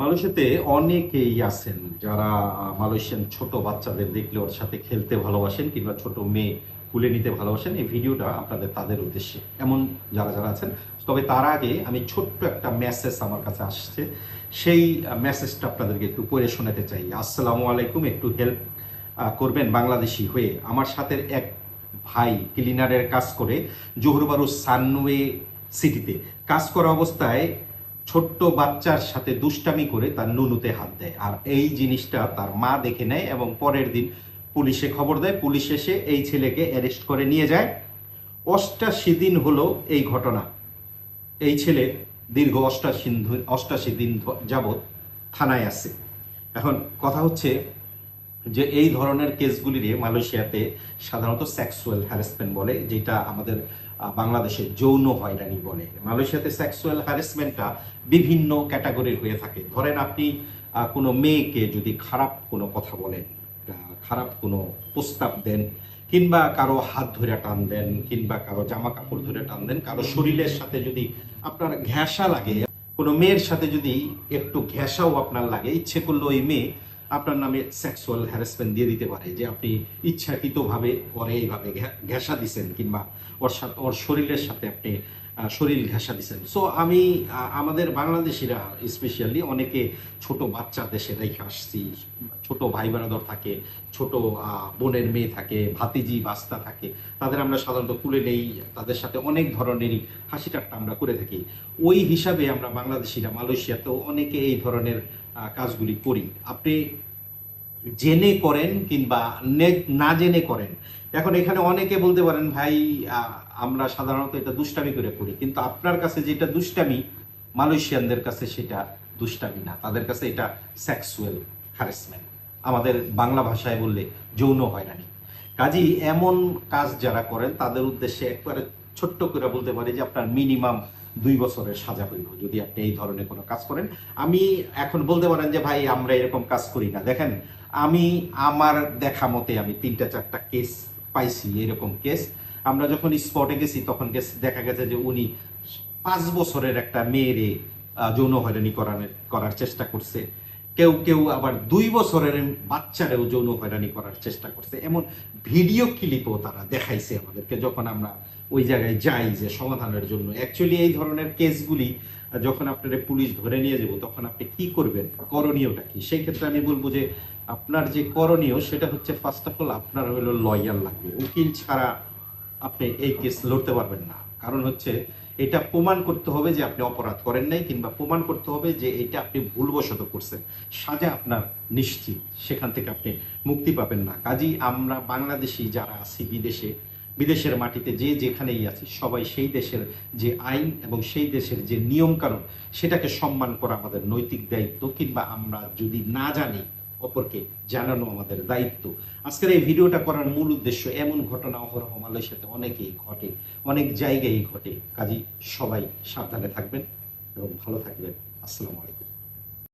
মালয়েশিয়াতে অনেকেই আছেন যারা মালয়েশিয়ান ছোট বাচ্চাদের দেখলে ওর সাথে খেলতে ভালোবাসেন কিংবা ছোট মেয়ে কুলে নিতে ভালোবাসেন, এই ভিডিওটা আপনাদের, তাদের উদ্দেশ্যে। এমন যারা যারা আছেন, তবে তার আগে আমি ছোট্ট একটা মেসেজ আমার কাছে আসছে। সেই মেসেজটা আপনাদেরকে একটু পড়ে শোনাতে চাই। আসসালামু আলাইকুম, একটু হেল্প করবেন বাংলাদেশি হয়ে। আমার সাথে এক ভাই ক্লিনারের কাজ করে জোহরবারু সানওয়ে সিটিতে কাজ করা অবস্থায় ছোট্ট বাচ্চার সাথে দুষ্টামি করে তার নুনুতে হাত দেয়। আর এই জিনিসটা তার মা দেখে নেয় এবং পরের দিন পুলিশে খবর দেয়। পুলিশ এসে এই ছেলেকে অ্যারেস্ট করে নিয়ে যায়। অষ্টাশি দিন হলো এই ঘটনা। এই ছেলে দীর্ঘ অষ্টাশি অষ্টাশি দিন যাবৎ থানায় আসে এখন কথা হচ্ছে যে এই ধরনের কেসগুলিরে মালয়েশিয়াতে সাধারণত সেক্সুয়াল হ্যারাসমেন্ট বলে, যেটা আমাদের বাংলাদেশে যৌন হয়রানি বলে। মালয়েশিয়াতে সেক্সুয়াল হ্যারাসমেন্টটা বিভিন্ন ক্যাটাগরির হয়ে থাকে। ধরেন আপনি কোনো মেয়েকে যদি খারাপ কোনো কথা বলেন খারাপ কোনো প্রস্তাব দেন, কিংবা কারও হাত ধরে টান দেন, কিংবা কারও জামা কাপড় ধরে টান দেন, কারও শরীরের সাথে যদি আপনার ঘেঁষা লাগে, কোনো মেয়ের সাথে যদি একটু ঘেঁষাও আপনার লাগে, ইচ্ছে করল ওই মেয়ে আপনার নামে সেক্সুয়াল হ্যারাসমেন্ট দিয়ে দিতে পারে, যে আপনি ইচ্ছাকৃতভাবে ওরে এইভাবে ঘেঁষা দিছেন কিংবা ওর সাথে, ওর শরীরের সাথে আপনি শরীর ঘেঁষা দিছেন। সো আমি আমাদের বাংলাদেশিরা স্পেশালি অনেকে ছোট বাচ্চা দেশে রেখে আসছি, ছোট ভাই বেড়াদর থাকে, ছোট বোনের মেয়ে থাকে, ভাতিজি, বাস্তা থাকে, তাদের আমরা সাধারণত তুলে নেই, তাদের সাথে অনেক ধরনেরই হাসি ঠাট্টা আমরা করে থাকি। ওই হিসাবে আমরা বাংলাদেশিরা, মালয়েশিয়াতেও অনেকে এই ধরনের কাজগুলি করি। আপনি জেনে করেন কিংবা নে- জেনে করেন। এখন এখানে অনেকে বলতে পারেন, ভাই আমরা সাধারণত এটা দুষ্টামি করে করি। কিন্তু আপনার কাছে যেটা দুষ্টামি, মালয়েশিয়ানদের কাছে সেটা দুষ্টামি না। তাদের কাছে এটা সেক্সুয়াল হ্যারাসমেন্ট আমাদের বাংলা ভাষায় বললে যৌন হয়রানি। কাজী, এমন কাজ যারা করেন, তাদের উদ্দেশ্যে একবারে ছোট্ট করে বলতে পারি যে আপনার মিনিমাম দুই বছরের সাজা হইব যদি আপনি এই ধরনের কোনো কাজ করেন। আমি এখন বলতে পারেন যে, ভাই, আমরা এরকম কাজ করি না। দেখেন, আমি, আমার দেখা মতে আমি তিনটা, চারটা কেস পাইছি, এরকম কেস আমরা যখন স্পটে গেছি, তখন কেস দেখা গেছে যে, উনি পাঁচ বছরের একটা মেয়েরে যৌন হয়রানি করানোর, করার চেষ্টা করছে। কেউ কেউ আবার দুই বছরের বাচ্চারেও যৌন হয়রানি করার চেষ্টা করছে। এমন ভিডিও ক্লিপও তারা দেখাইছে আমাদেরকে যখন আমরা ওই জায়গায় যাই যে সমাধানের জন্য। অ্যাকচুয়ালি এই ধরনের কেসগুলি যখন আপনার পুলিশ ধরে নিয়ে যাব, তখন আপনি কি করবেন? করণীয়টা কি? সেই ক্ষেত্রে আমি বলব যে আপনার যে করণীয় সেটা হচ্ছে ফার্স্ট অফ অল আপনার হলো লয়ার লাগবে। উকিল ছাড়া আপনি এই কেস লড়তে পারবেন না। কারণ হচ্ছে এটা প্রমাণ করতে হবে যে আপনি অপরাধ করেন নাই কিংবা প্রমাণ করতে হবে যে এটা আপনি ভুলবশত করছেন। সাজা আপনার নিশ্চিত, সেখান থেকে আপনি মুক্তি পাবেন না। কাজী আমরা বাংলাদেশি যারা আছি বিদেশে, বিদেশের মাটিতে যে যেখানেই আছি, সবাই সেই দেশের যে আইন এবং সেই দেশের যে নিয়মকানুন, সেটাকে সম্মান করা আমাদের নৈতিক দায়িত্ব কিংবা আমরা যদি না জানি অপরকে জানানো আমাদের দায়িত্ব। আজকের এই ভিডিওটা করার মূল উদ্দেশ্য এমন ঘটনা অহরহ মালয়েশিয়াতে অনেকেই ঘটে, অনেক জায়গায় ঘটে। কাজী সবাই সাবধানে থাকবেন এবং ভালো থাকবেন। আসসালামু আলাইকুম।